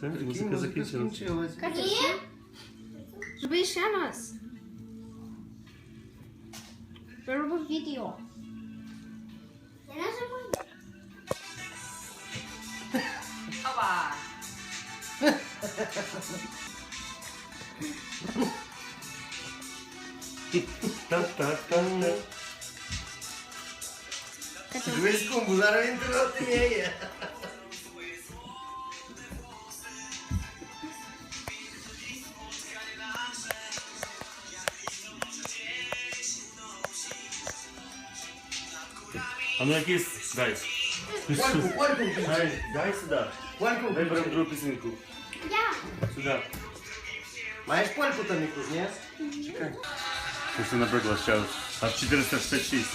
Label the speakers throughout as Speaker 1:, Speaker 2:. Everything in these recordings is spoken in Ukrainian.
Speaker 1: Все, музика закінчилась.
Speaker 2: закінчилась.
Speaker 3: Катя, Зроби ще раз. Роби відео.
Speaker 4: Я нажимаю.
Speaker 5: Опа!
Speaker 1: Та-та-та-та.
Speaker 3: Катя,
Speaker 2: Дивись, кумбу, зараз він
Speaker 1: А ну якийсь, дай.
Speaker 2: Польку, польку
Speaker 1: Дай, дай сюди.
Speaker 2: Польку
Speaker 1: Дай беремо другу пісеньку.
Speaker 4: Я.
Speaker 1: Сюди.
Speaker 2: Маєш польку там якусь, ні? Чекай.
Speaker 1: Ось, наприклад, ще а в 466.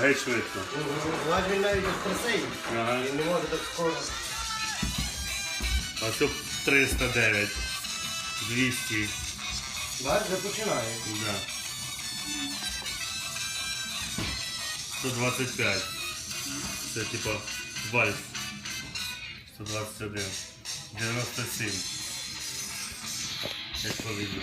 Speaker 1: Геть швидко.
Speaker 2: Бач, він навіть просеїв.
Speaker 1: Ага.
Speaker 2: Він не може так скоро.
Speaker 1: А це 309. 200.
Speaker 2: Бач, вже починає.
Speaker 1: Да. 125. Це типа вальс. 121. 97. Як повинно.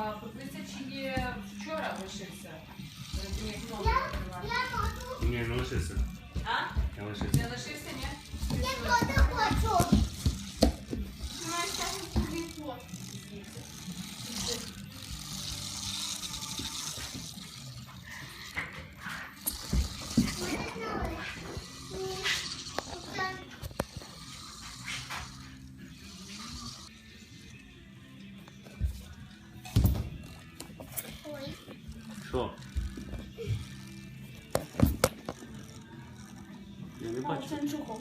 Speaker 5: А, подивися, чи є вчора лишився. Перед тим, як новий
Speaker 4: Я,
Speaker 5: відкривати.
Speaker 4: я.
Speaker 1: Ні, не лишився.
Speaker 5: А?
Speaker 1: Не лишився.
Speaker 5: Не лишився, ні?
Speaker 4: Я тоже хочу. Мама, сейчас
Speaker 1: Що? Я не бачу.
Speaker 3: це нічого.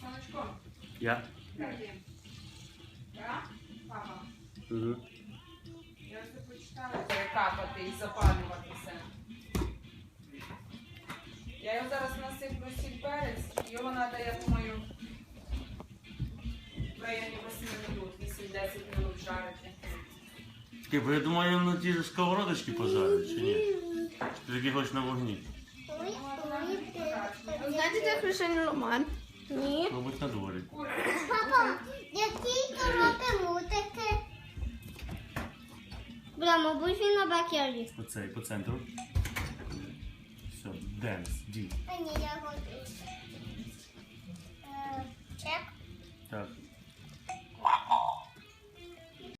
Speaker 5: Сонечко,
Speaker 1: Я.
Speaker 5: як є? Я? Папа.
Speaker 1: Угу.
Speaker 5: Я ось тут почитала перекапати і запалюватися. Я його зараз насиплю сіль перець, його треба, я думаю, в районі 8 минут, 8-10 минут жарити.
Speaker 1: Бо я думаю, на ті сковородочки пожарять, чи ні? Чи ти таки хочеш на вогні?
Speaker 3: Знаєте, де хрещений роман? Ні.
Speaker 1: Мабуть, на дворі.
Speaker 4: Папа, які то обучі на бакері.
Speaker 1: Оцей по центру. Все, денс,
Speaker 4: дій. Ні, я готую. Е, чек. Так.